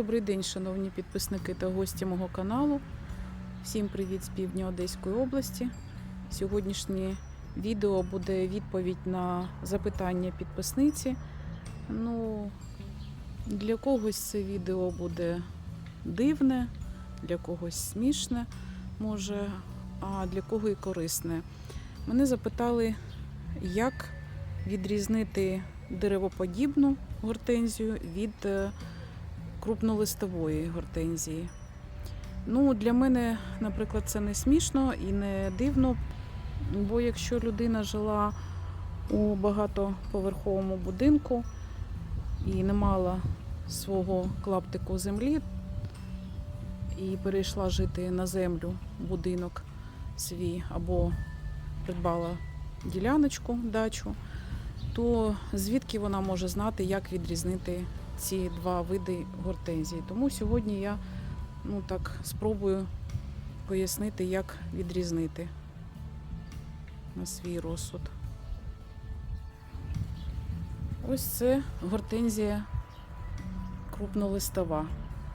день, шановні підписники та гості мого каналу. Всім привіт з півдня Одеської області. Сьогоднішнє відео буде відповідь на запитання підписниці. Ну, для когось це відео буде дивне, для когось смішне, може, а для кого і корисне. Мене запитали, як відрізнити деревоподібну гортензію від е, крупнолистової гортензії. Ну, для мене, наприклад, це не смішно і не дивно, бо якщо людина жила у багатоповерховому будинку і не мала свого клаптику землі і перейшла жити на землю, будинок свій або придбала діляночку, дачу, то звідки вона може знати, як відрізнити ці два види гортензії. Тому сьогодні я ну, так, спробую пояснити, як відрізнити на свій розсуд. Ось це гортензія крупнолистова.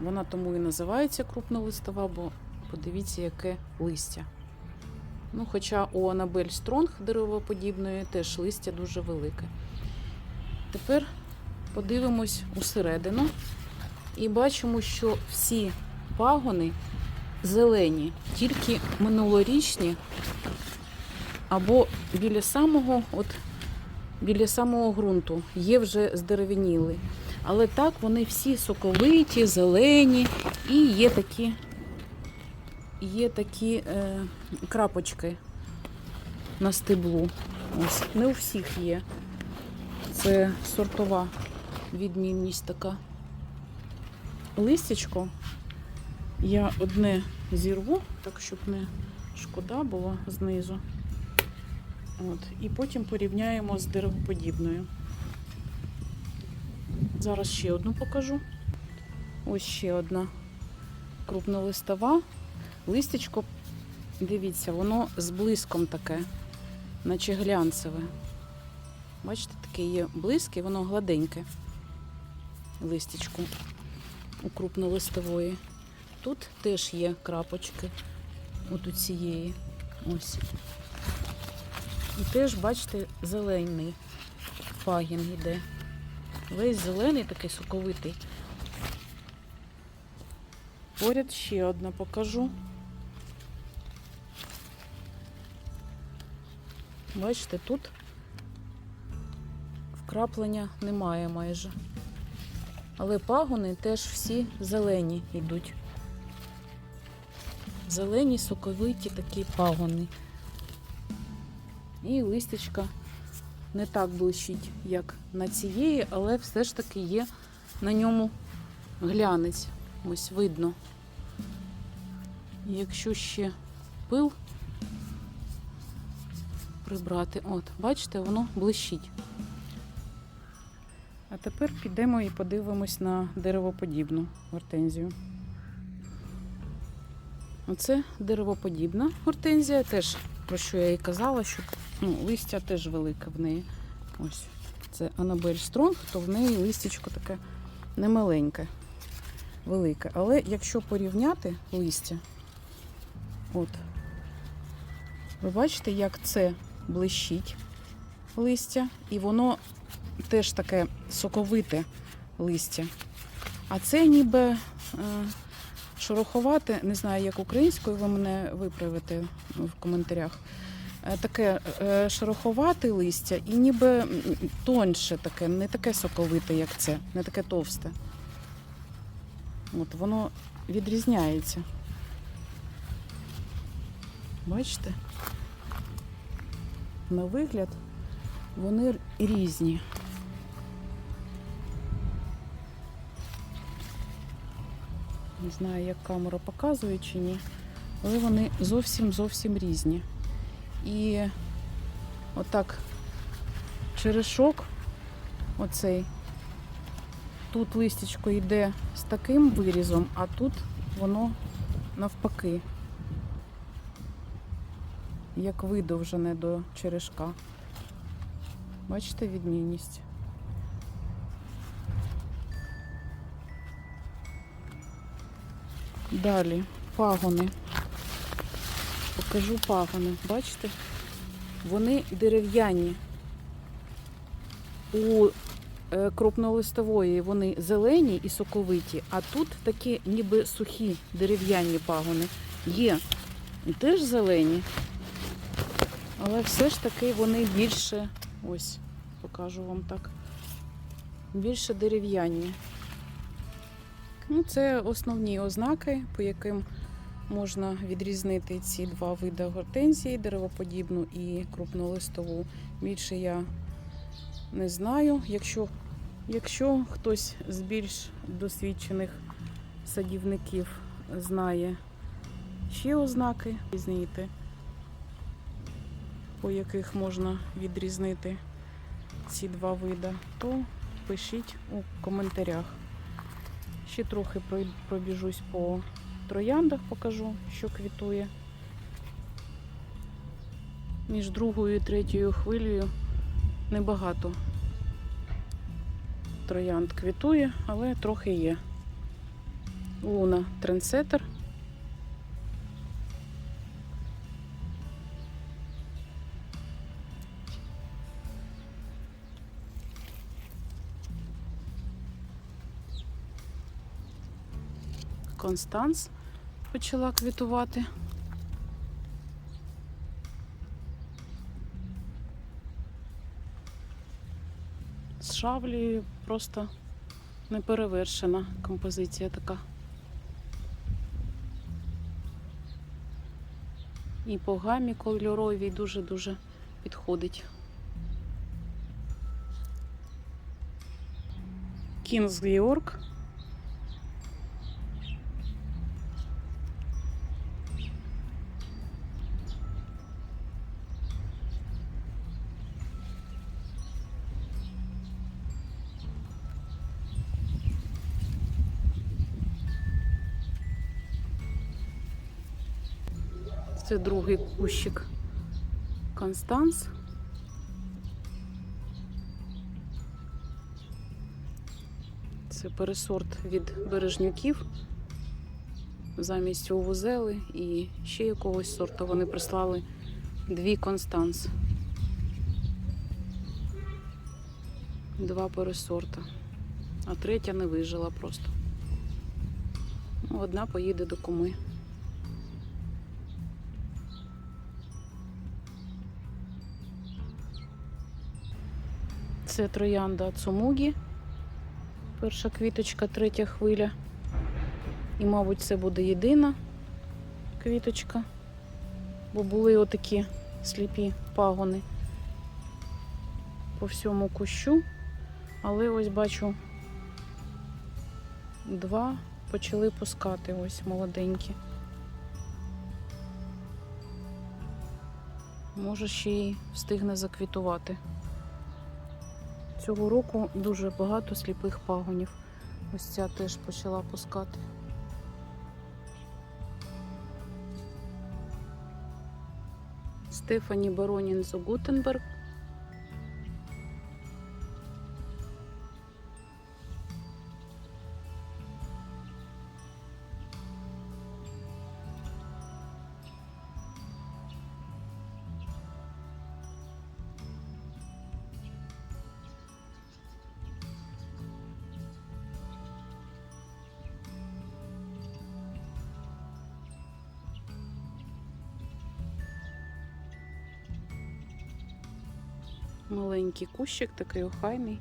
Вона тому і називається крупнолистова, бо подивіться, яке листя. Ну, хоча у Анабель Стронг деревоподібної теж листя дуже велике. Тепер подивимось усередину і бачимо, що всі пагони зелені, тільки минулорічні або біля самого, от, біля самого ґрунту є вже здеревеніли. Але так вони всі соковиті, зелені і є такі, є такі е, крапочки на стеблу. Ось, не у всіх є. Це сортова відмінність така. Листячко я одне зірву, так щоб не шкода була знизу. От. І потім порівняємо з деревоподібною. Зараз ще одну покажу. Ось ще одна крупнолистова. Листячко, дивіться, воно з блиском таке, наче глянцеве. Бачите, таке є блиске, воно гладеньке. Листячко у крупнолистової. Тут теж є крапочки от у цієї. Ось. І теж, бачите, зелений пагін йде. Весь зелений, такий соковитий. Поряд ще одна покажу. Бачите, тут вкраплення немає майже. Але пагони теж всі зелені йдуть. Зелені, соковиті такі пагони. І листячка не так блищить, як на цієї, але все ж таки є на ньому глянець. Ось видно. Якщо ще пил прибрати, от, бачите, воно блищить. А тепер підемо і подивимось на деревоподібну гортензію. Оце деревоподібна гортензія, теж про що я і казала, що ну, листя теж велике в неї. Ось це Анабель Стронг, то в неї листячко таке немаленьке, велике. Але якщо порівняти листя, от, ви бачите, як це блищить листя, і воно теж таке соковите листя. А це ніби е, шороховате, не знаю, як українською, ви мене виправите в коментарях. Е, Таке е, шероховате листя і ніби тоньше таке, не таке соковите, як це, не таке товсте. От воно відрізняється. Бачите? На вигляд вони різні. Не знаю, як камера показує чи ні, але вони зовсім зовсім різні. І отак черешок, оцей, тут листячко йде з таким вирізом, а тут воно навпаки, як видовжене до черешка. Бачите відмінність? Далі пагони. Покажу пагони. Бачите? Вони дерев'яні. У е, крупнолистової вони зелені і соковиті, а тут такі ніби сухі дерев'яні пагони. Є теж зелені, але все ж таки вони більше, ось, покажу вам так, більше дерев'яні. Ну, це основні ознаки, по яким можна відрізнити ці два види гортензії, деревоподібну і крупнолистову. Більше я не знаю. Якщо, якщо хтось з більш досвідчених садівників знає ще ознаки, різніти, по яких можна відрізнити ці два види, то пишіть у коментарях. Ще трохи пробіжусь по трояндах, покажу, що квітує. Між другою і третьою хвилею небагато троянд квітує, але трохи є. Луна трендсеттер. Констанс почала квітувати. З шавлею просто неперевершена композиція така. І по гамі кольоровій дуже-дуже підходить. Кінз Георг. Це другий кущик Констанс. Це пересорт від бережнюків. Замість овузели і ще якогось сорту вони прислали дві Констанс. Два пересорта. А третя не вижила просто. Ну, Одна поїде до куми. Це троянда Цумугі. Перша квіточка, третя хвиля. І, мабуть, це буде єдина квіточка, бо були отакі сліпі пагони по всьому кущу. Але ось бачу, два почали пускати ось молоденькі. Може, ще й встигне заквітувати. Цього року дуже багато сліпих пагонів. Ось ця теж почала пускати. Стефані Баронін з Гутенберг. Маленький кущик, такий охайний,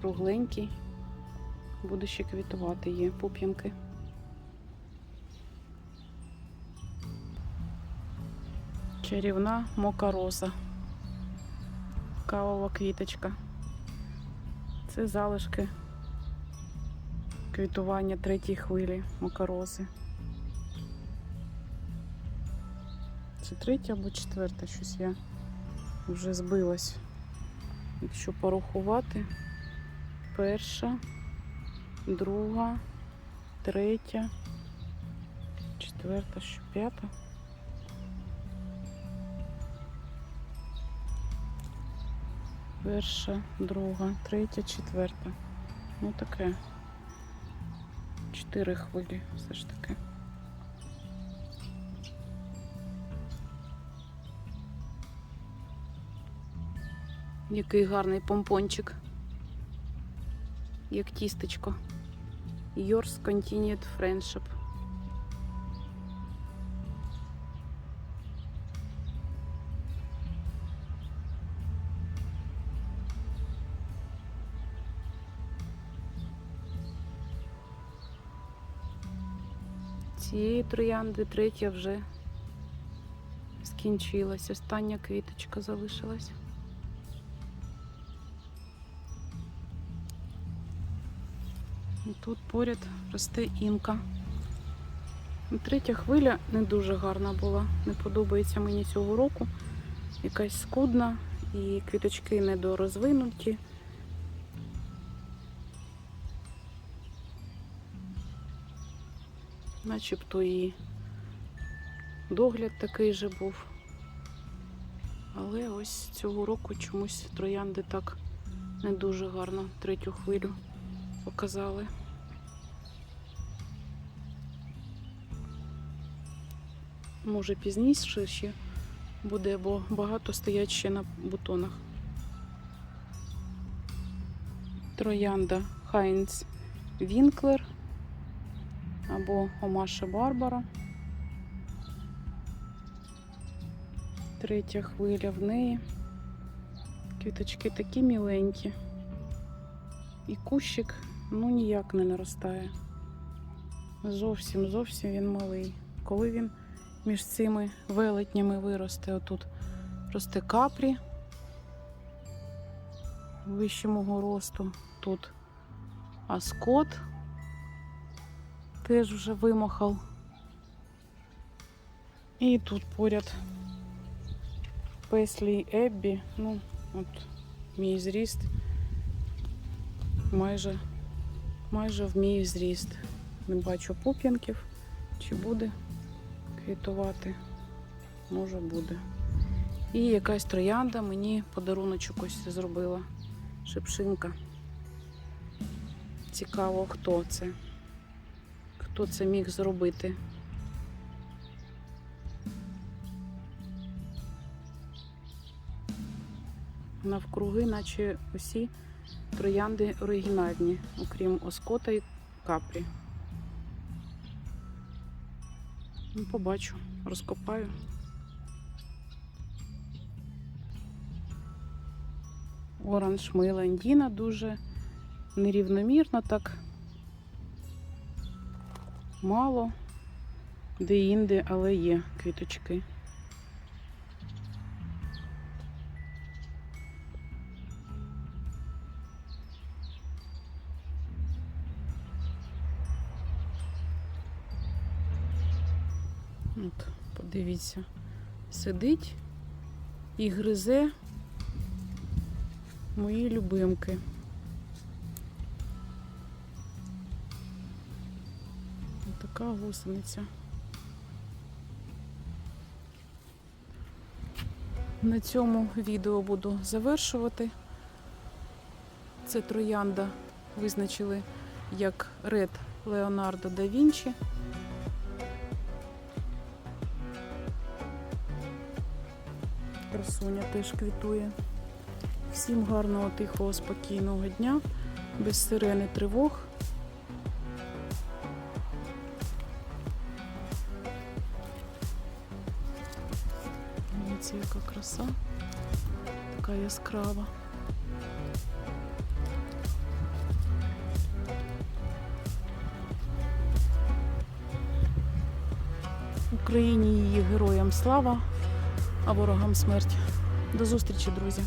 кругленький. Буде ще квітувати, є пуп'янки. Чарівна мока. Кавова квіточка. Це залишки квітування третьої хвилі мокарози. Це третя або четверта, щось я вже збилась. Якщо порахувати, перша, друга, третя, четверта, що п'ята. Перша, друга, третя, четверта. Ну таке. Чотири хвилі все ж таки. Який гарний помпончик. Як тістечко. Yours continued friendship. Цієї троянди третя вже скінчилась. Остання квіточка залишилась. Тут поряд росте інка. Третя хвиля не дуже гарна була. Не подобається мені цього року. Якась скудна і квіточки недорозвинуті. Начебто і догляд такий же був. Але ось цього року чомусь троянди так не дуже гарно третю хвилю показали. Може пізніше ще буде, бо багато стоять ще на бутонах. Троянда Хайнц Вінклер або Омаша Барбара. Третя хвиля в неї. Квіточки такі міленькі. І кущик ну ніяк не наростає. Зовсім, зовсім він малий. Коли він між цими велетнями виросте, отут росте капрі вище мого росту. Тут аскот теж вже вимахав. І тут поряд Песлі Еббі, ну, от мій зріст майже, майже в мій зріст. Не бачу пуп'янків, чи буде квітувати. Може буде. І якась троянда мені подаруночок ось зробила. Шипшинка. Цікаво, хто це. Хто це міг зробити. Навкруги, наче усі троянди оригінальні, окрім оскота і капрі. Ну, побачу, розкопаю. Оранж Мейландіна дуже нерівномірно так. Мало, де-інде, але є квіточки. От, подивіться, сидить і гризе мої любимки. Така гусениця. На цьому відео буду завершувати. Це троянда визначили як Ред Леонардо да Вінчі. Красуня теж квітує. Всім гарного, тихого, спокійного дня, без сирени тривог. Дивіться, яка краса, така яскрава. Україні її героям слава, а ворогам смерть. До зустрічі, друзі!